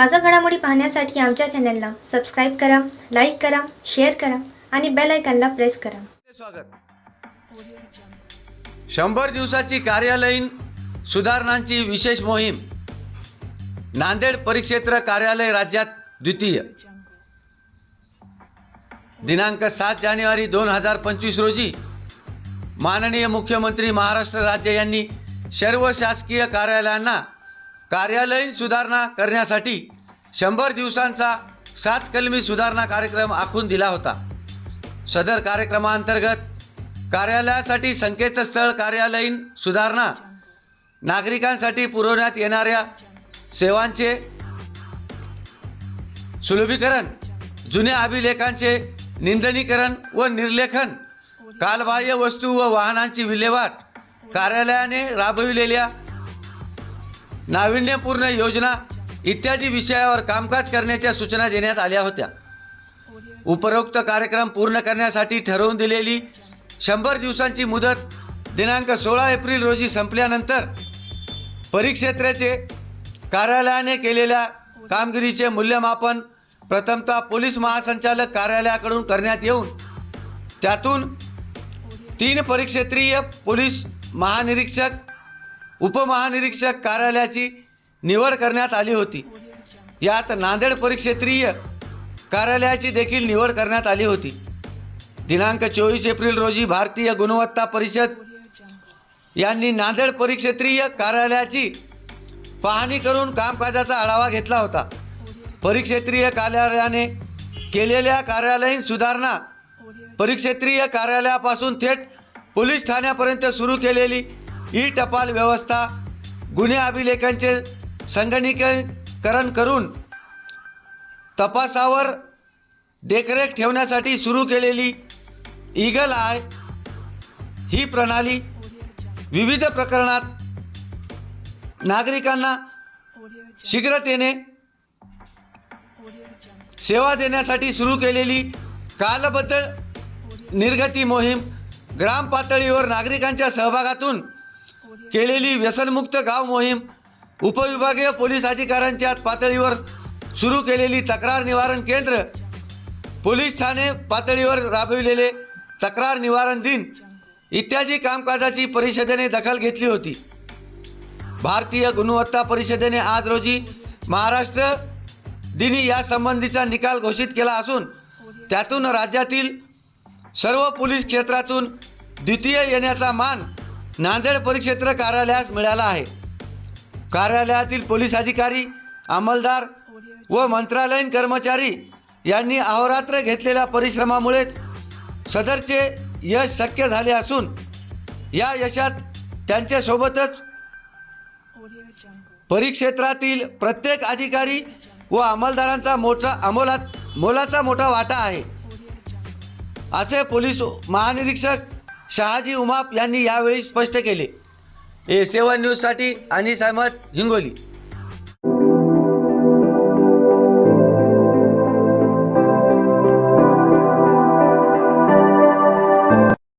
ताजा घडामोडी पाहण्यासाठी आमच्या चॅनलला सबस्क्राईब करा लाईक करा शेअर करा आणि बेल आयकॉनला प्रेस करा. स्वागत. शंभर दिवसाची कार्यालयीन सुधारणांची विशेष मोहीम. नांदेड परिक्षेत्र कार्यालय राज्यात द्वितीय. दिनांक सात जानेवारी दोन हजार पंचवीस रोजी माननीय मुख्यमंत्री महाराष्ट्र राज्य यांनी सर्व शासकीय कार्यालयांना कार्यालयीन सुधारणा करण्यासाठी शंभर दिवसांचा सात कलमी सुधारणा कार्यक्रम आखून दिला होता. सदर कार्यक्रमाअंतर्गत कार्यालयासाठी संकेतस्थळ कार्यालयीन सुधारणा नागरिकांसाठी पुरवण्यात येणाऱ्या सेवांचे सुलभीकरण जुन्या अभिलेखांचे निंदनीकरण व निर्लेखन कालबाह्य वस्तू व वाहनांची विल्हेवाट कार्यालयाने राबविलेल्या नाविन्यपूर्ण योजना इत्यादी विषयावर कामकाज करण्याच्या सूचना देण्यात आल्या होत्या. उपरोक्त कार्यक्रम पूर्ण करण्यासाठी ठरवून दिलेली शंभर दिवसांची मुदत दिनांक सोळा एप्रिल रोजी संपल्यानंतर परिक्षेत्राचे कार्यालयाने केलेल्या कामगिरीचे मूल्यमापन प्रथमतः पोलीस महासंचालक कार्यालयाकडून करण्यात येऊन त्यातून तीन परिक्षेत्रीय पोलीस महानिरीक्षक उपमहानिरीक्षक कार्यालयाची निवड करण्यात आली होती. यात नांदेड परिक्षेत्रीय कार्यालयाची देखील निवड करण्यात आली होती. दिनांक चोवीस एप्रिल रोजी भारतीय गुणवत्ता परिषद यांनी नांदेड परिक्षेत्रीय कार्यालयाची पाहणी करून कामकाजाचा आढावा घेतला होता. परिक्षेत्रीय कार्यालयाने केलेल्या कार्यालयीन सुधारणा परिक्षेत्रीय कार्यालयापासून थेट पोलीस ठाण्यापर्यंत सुरू केलेली ई टपाल व्यवस्था गुन्हे अभिलेखांचे संगणकीकरण करून तपासावर देखरेख ठेवण्यासाठी सुरू केलेली ईगल आय ही प्रणाली विविध प्रकरणात नागरिकांना शीघ्रतेने सेवा देण्यासाठी सुरू केलेली कालबद्ध निर्गती मोहीम ग्रामपातळीवर नागरिकांच्या सहभागातून केलेली व्यसनमुक्त गाव मोहीम उपविभागीय पोलीस अधिकाऱ्यांच्या पातळीवर सुरू केलेली तक्रार निवारण केंद्र पोलीस ठाणे पातळीवर राबविलेले तक्रार निवारण दिन इत्यादी कामकाजाची परिषदेने दखल घेतली होती. भारतीय गुणवत्ता परिषदेने आज रोजी महाराष्ट्र दिनी यासंबंधीचा निकाल घोषित केला असून त्यातून राज्यातील सर्व पोलीस क्षेत्रातून द्वितीय येण्याचा मान नांदेड परिक्षेत्र कार्यालयास मिळाला आहे. कार्यालयातील पोलीस अधिकारी अंमलदार व मंत्रालयीन कर्मचारी यांनी अहोरात्र घेतलेल्या परिश्रमामुळेच सदरचे यश शक्य झाले असून या यशात त्यांच्यासोबतच परिक्षेत्रातील प्रत्येक अधिकारी व अंमलदारांचा मोठा अमोलात मोलाचा मोठा वाटा आहे. असे पोलीस महानिरीक्षक शहाजी उमाप यांनी यावेळी स्पष्ट केले. ए सेवन न्यूजसाठी अनिस अहमद हिंगोली.